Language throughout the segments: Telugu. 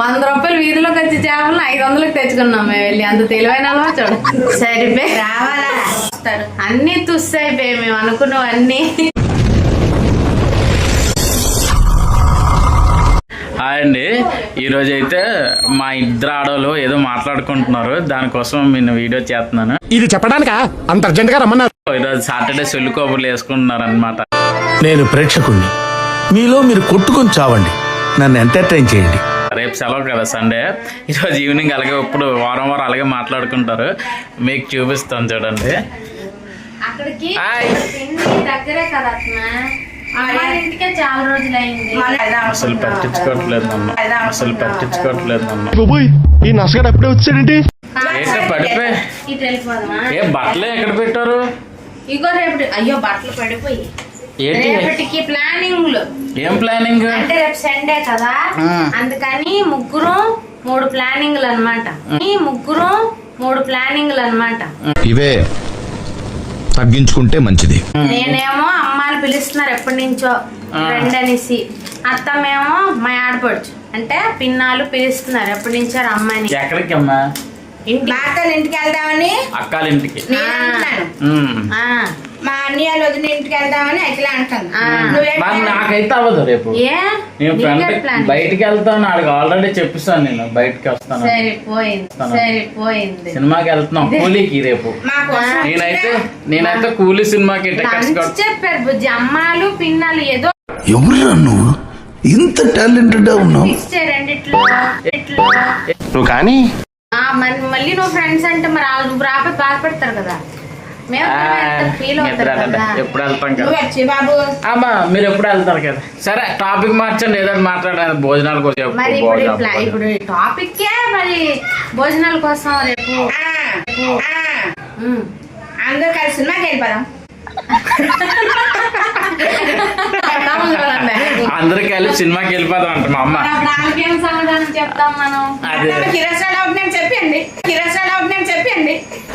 వంద రూపాయలు వీధిలోకి వచ్చి చేపలు ఐదు వందలకు తెచ్చుకున్నాం మేము వెళ్ళి. అంత తెలివైన చూడ సరిపే. రావాలా? అన్ని తుస్సైపోయాయి మేము అనుకున్నవన్నీ. హాయ్ అండి. ఈరోజు అయితే మా ఇద్దరు ఆడవాళ్ళు ఏదో మాట్లాడుకుంటున్నారు. దానికోసం నేను వీడియో చేస్తున్నాను. ఇది చెప్పడానికా? అంత అర్జెంట్గా రమ్మన్నారు. ఈరోజు సాటర్డే సొల్లు కబుర్లు వేసుకుంటున్నారు అనమాట నేను ప్రేక్షకుణ్ణి. మీలో మీరు కొట్టుకొని చావండి. నన్ను ఎంటర్టైన్ చేయండి. రేపు సెలవు కదా సండే. ఈరోజు ఈవినింగ్ అలాగే ఇప్పుడు వారం వారం అలాగే మాట్లాడుకుంటారు. మీకు చూపిస్తాను చూడండి. అసలు పట్టించుకోవట్లేదు అసలు పట్టించుకోవట్లేదు ఈ నసగడ ఎప్పుడే వచ్చాడేంటి? ఏంటో పడిపోయి? ఏ బట్టలు ఎక్కడ పెట్టారు? ఇగో రేపటి అయ్యో బట్టలు పడిపోయి. ఏంటి? రేపటికి ప్లానింగ్లు. ఏం ప్లానింగ్ అంటే రేపు సండే కదా? అందుకని ముగ్గురు మూడు ప్లానింగ్లు అన్నమాట. ఈ ముగ్గురు మూడు ప్లానింగ్లు అన్నమాట. ఇవే తగ్గించుకుంటే మంచిది. నేనేమో అమ్మాయిలు పిలుస్తున్నారు ఎప్పటి నుంచో ఫ్రెండ్ అనేసి. అత్తమేమో మా ఆడపడుచు. అంటే పిన్నాలు పిలుస్తున్నారు ఎప్పటి నుంచో అమ్మాయిని ఎక్కడికి అమ్మా ఇంటి అక్కల ఇంటికి వెళ్దామని. అక్కాల ఇంటికి. మా అన్నయ్య వదిన ఇంటికి వెళ్దామని అఖిల మరి నాకైతే అవ్వదు రేపు. ఏ? నేను నీకే ఫ్రెండ్ బయటికి వెళ్తాను ఆడికి ఆల్రెడీ చెప్పిస్తాను నేను. బయటికి వస్తాను. సరిపోయింది సరిపోయింది. సినిమాకి వెళ్తున్నాం కూలీకి రేపు. నేనైతే నేనైతే కూలీ సినిమాకి టికెట్స్ మంచి చెప్పారు బుజ్జి. అమ్మాలు పిన్నాలు ఏదో ఎవరురా నువ్వు? ఇంత టాలెంటెడ్ ఉన్నావు. చేయి రెండిట్లో ఇట్లో నువ్వు కానీ ఆ, మరి మళ్ళీ నువ్వు ఫ్రెండ్స్ అంటే మరి ఆ నువ్వు రాపే బాధపడతారు కదా. ఎప్పుడు వెళ్తాం కదా. మీరు ఎప్పుడు వెళ్తారు కదా? సరే టాపిక్ మార్చండి ఏదైనా మాట్లాడాలి భోజనాల కోసం ఇప్పుడు టాపిక్ మరి భోజనాల కోసం రేపు ఆ, ఆ, ఉమ్. అందరూ కలిసి సినిమాకి వెళ్ళిపోదాం. అందరికి కలిసి సినిమాకి వెళ్ళిపోదాం అంట మా అమ్మ. అప్పుడు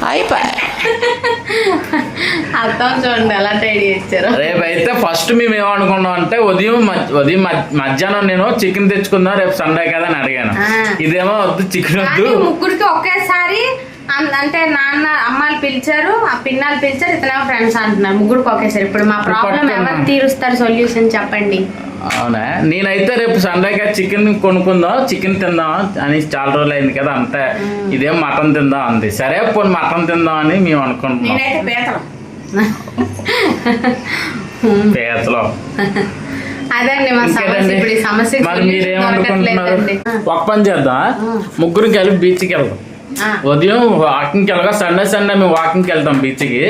చెప్పండి అర్థం చూడండి ఎలా రెడీ చేశారు రేపు అయితే ఫస్ట్ మేము ఏమనుకున్నాం అంటే ఉదయం ఉదయం మధ్య- మధ్యాహ్నం నేను చికెన్ తెచ్చుకుందాం రేపు సండే కదా అని అడిగాను. ఇదేమో వద్దు చికెన్ వద్దు. ముగ్గురికి ఒకేసారి అంటే నాన్న అమ్మాయిలు పిలిచారు ఆ పిన్నాలు పిలిచారు ఇతనేమో ఫ్రెండ్స్ అంటున్నారు ముగ్గురికి ఒకేసారి. ఇప్పుడు మా ప్రాబ్లం. ఎవరు తీరుస్తారు సొల్యూషన్ చెప్పండి. అవునా? నేనైతే రేపు సండేగా చికెన్ కొనుక్కుందాం చికెన్ తిందాం అని చాలా రోజులు అయింది కదా అంతే. ఇదేం మటన్ తిందాం అంది. సరే పోనీ మటన్ తిందాం అని మేము అనుకుంటున్నాం. పీతలు. అదండి మరి మీరేమనుకుంటున్నారు ఒక పని చేద్దాం. ముగ్గురు కలిపి బీచ్కి వెళ్దాం. ఉదయం వాకింగ్ వెళ్ళగా సండే సండే మేము వాకింగ్ వెళ్తాం బీచ్కి.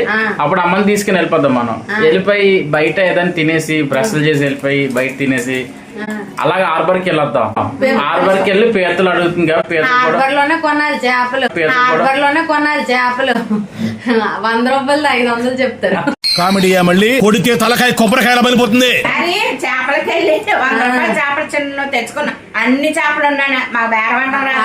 అప్పుడు అమ్మని తీసుకుని వెళ్ళిపోదాం మనం. వెళ్ళిపోయి బయట ఏదైనా తినేసి బ్రష్లు చేసి వెళ్ళిపోయి బయట తినేసి అలాగే హార్బర్కి వెళ్ళొద్దాం. హార్బర్కి వెళ్ళి పీతలు అడుగుతుంది కదా పీతలు కూడా హార్బర్లోనే కొనాలి చేపలు. పీతలు కూడా. హార్బర్లోనే కొనాలి చేపలు. వంద రూపాయలు ఐదు వందలు చెప్తారు. కామెడీయా మళ్ళీ? కొడితే తలకాయ కొబ్బరికాయల బలిపోతుంది. అది చేపలకి వెళ్ళి వంద రూపాయల చేపల చిన్న తెచ్చుకున్నా. అన్ని చేపలు ఉన్నాను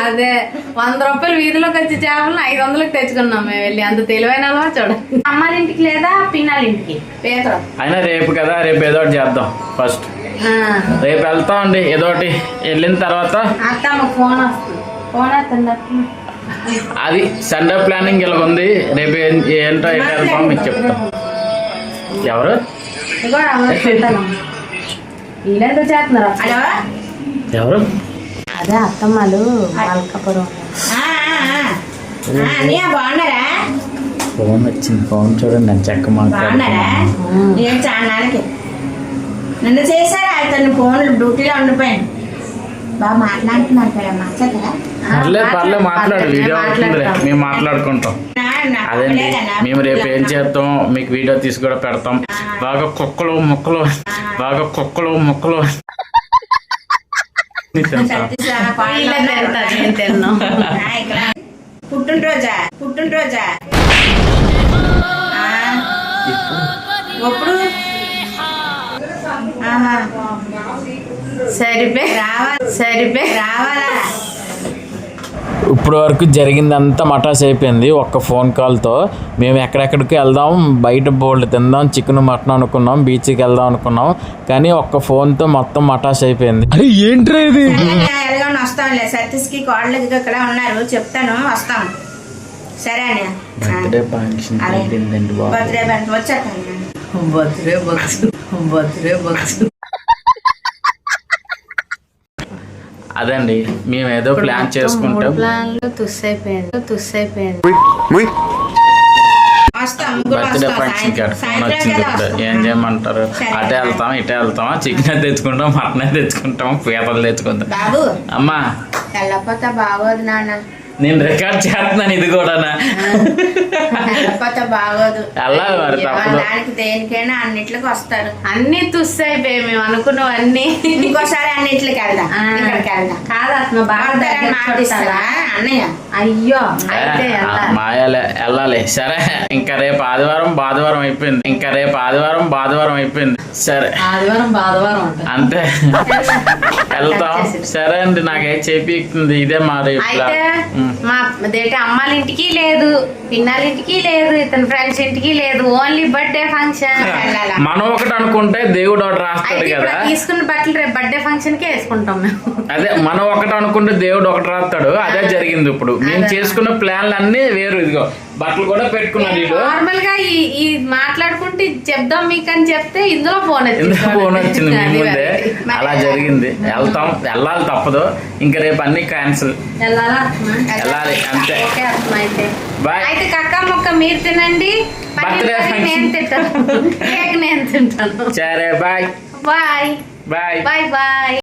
అదే వంద రూపాయలు వీధిలోకి వచ్చి చేపలు ఐదు వందలకు తెచ్చుకున్నాం మేము వెళ్ళి. అంత తెలివైన వాళ్ళమా చూడండి అమ్మాయిల ఇంటికి లేదా పిన్నాల ఇంటికి పీతలు అయినా రేపు కదా రేపు ఏదో ఒకటి చేద్దాం ఫస్ట్. ఆ, రేపు వెళ్తామండి ఏదో ఒకటి. వెళ్ళిన తర్వాత అత్తమ్మ ఫోన్ వస్తుంది. ఫోన్ వస్తుంది అత్తమ్మ. అది సండే ప్లానింగ్ ఇలా ఉంది రేపు ఏంటో వెళ్తాం మీకు చెప్తాం. ఎవరు? చేస్తున్నారు. హలో? ఎవరు? అదే అత్తమ్మలు మల్కాపురం. ఆ, ఆ, ఆ. ఆ, అన్నయ్య బాగున్నారా? ఫోన్ వచ్చింది ఫోన్ చూడండి నేను చెక్క నాళ్ళకి నిన్న చేశారా? అతను ఫోన్లు డ్యూటీలో ఉండిపోయాను. బాగా మాట్లాడుతున్నారు కదా మాట్లాడతారా పర్లేదు పర్లేదు మాట్లాడు. వీడియో మేము మాట్లాడుకుంటాం. అదండి. మేము రేపు ఏం చేస్తాం మీకు వీడియో తీసి కూడా పెడతాం. బాగా కుక్కలు ముక్కలు బాగా కుక్కలు ముక్కలు. పుట్టినరోజా పుట్టినరోజా ఎప్పుడు. సరిపే రావాలి సరిపే. రావాలా? ఇప్పుడు వరకు జరిగిందంతా మటాస్ అయిపోయింది. ఒక్క ఫోన్ కాల్తో మేము ఎక్కడెక్కడికి వెళ్దాం బయట బోల్డ్ తిందాం చికెన్ మటన్ అనుకున్నాం బీచ్కి వెళ్దాం అనుకున్నాం. కానీ ఒక్క ఫోన్తో మొత్తం మటాస్ అయిపోయింది. అరే ఏంట్రా ఇది? వస్తాంలే సతీష్కి కోడలకి ఇక్కడ ఉన్నారు. చెప్తాను వస్తాం. సరే బర్త్డే ఫంక్షన్ బర్త్డే బర్త్డే అదండి మేము ఏదో ప్లాన్ చేసుకుంటాం. ప్లాన్లు బర్త్డే ఫంక్షన్ కదా. ఇప్పుడు. ఏం చేయమంటారు. అటే వెళ్తాం ఇటే వెళ్తాం చికెన్ తెచ్చుకుంటాం మటన్ తెచ్చుకుంటాం పీతలు తెచ్చుకుంటాం. బాబు. అమ్మా. వెళ్ళకపోతే బాగోదు నాన్న. నేను రికార్డ్ చేస్తున్నాను ఇది కూడా బాగోదు. దానికి దేనికైనా అన్నిట్లకి వస్తారు. అన్ని తుస్ అయిపోయాయి మేము అనుకున్నవన్నీ. ఇంకోసారి అన్నిట్లకి వెళ్దాం. ఆ. ఇక్కడికి వెళ్దాం. కాదు బాగా అన్నయ్య? అయ్యో అయితే మాయాలే వెళ్ళాలి. సరే ఇంకా రేపు ఆదివారం బాధవారం అయిపోయింది. ఇంకా రేపు ఆదివారం బాధవారం అయిపోయింది. సరే. ఆదివారం బాధవారం అంట అంతే. వెళ్తాం. సరే అండి నాకే చేపిస్తుంది. ఇదే మా రేపు. మా అదేంటి అమ్మాళ్ళ ఇంటికి లేదు పిన్నాళ్ళ ఇంటికి లేదు ఇతని ఫ్రెండ్స్ ఇంటికి లేదు ఓన్లీ బర్త్డే ఫంక్షన్ వెళ్ళాలా? మనం ఒకటి అనుకుంటే దేవుడు ఒకటి రాస్తాడు కదా. తీసుకున్న బట్టలు రేపు బర్త్డే ఫంక్షన్కి వేసుకుంటాం మేము. అదే మనం ఒకటి అనుకుంటే దేవుడు ఒకటి రాస్తాడు. అదే జరిగింది ఇప్పుడు. మేము చేసుకున్న ప్లాన్లు అన్ని వేరు ఇదిగో. బట్టలు కూడా పెట్టుకున్నారు వీళ్ళు నార్మల్గా ఈ మాట్లాడుకుంటే చెప్దాం మీకు అని చెప్తే ఇందులో ఫోన్ ఫోన్ వచ్చింది ముందే. అలా జరిగింది. వెళ్తాం. వెళ్ళాలి తప్పదు. ఇంకా రేపు అన్ని క్యాన్సిల్ వెళ్ళాలా? అంతే. బాయ్ అయితే కక్క మొక్క మీరు తినండి. నేను తింటాను. కేక్ నేను తింటాను. సరే bye. Bye. Bye. Bye bye.